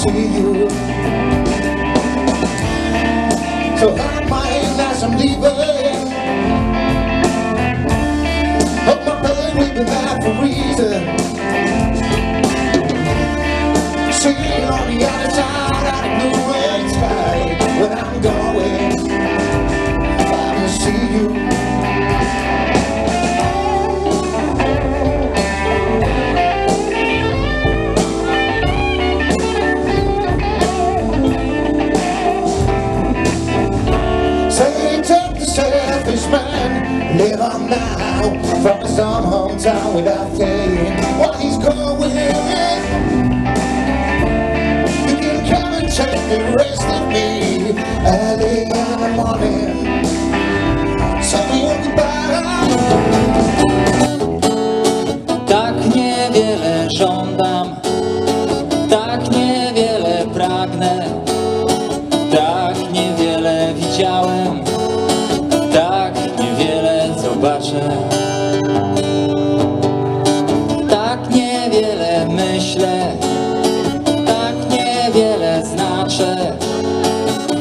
see you. So I might as I'm leaving. Hope my pain will be back for reason. See on the Live on now From some hometown without saying What he's going. You can come and take the rest of me Early in the morning. Tak niewiele żądam, tak niewiele pragnę,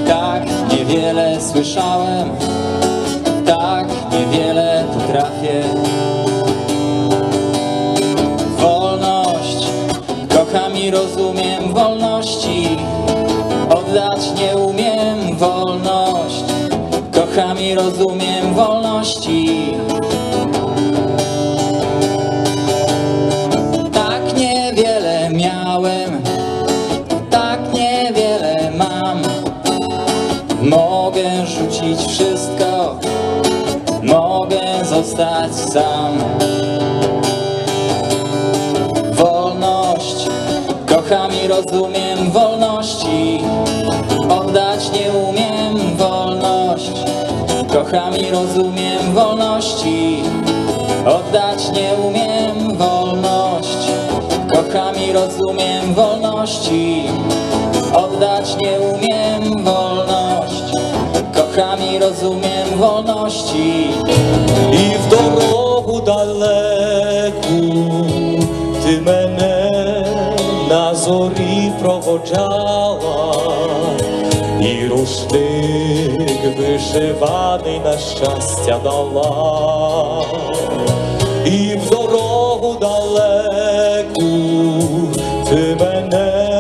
tak niewiele słyszałem, tak niewiele potrafię. Wolność, kocham i rozumiem wolności. Oddać nie umiem wolność, kocham i rozumiem wolności. Mogę rzucić wszystko, mogę zostać sam. Wolność, kocham i rozumiem wolności. Oddać nie umiem wolność. Kocham i rozumiem wolności. Oddać nie umiem wolność. Kocham i rozumiem wolności. Oddać nie umiem wolność. Kocham i rozumiem wolności. І в дорогу далеку ти мене на зорі проводжала, і рушник вишиваний на щастя дала, і в дорогу далеку ти мене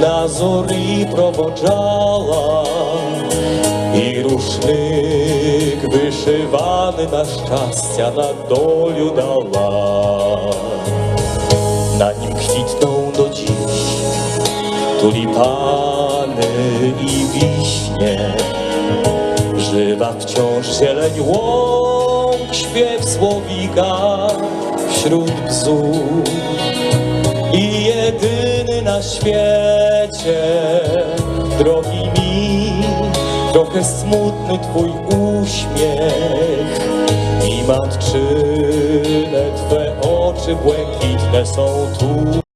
на зорі проводжала. sznyk wyszywany na szczęścia na doliu dała. Na nim kwitną do dziś tulipany i wiśnie. Żywa wciąż zieleń łąk, śpiew słowika wśród bzów. I jedyny na świecie drogi trochę smutny twój uśmiech i matczyne twe oczy błękitne są tu.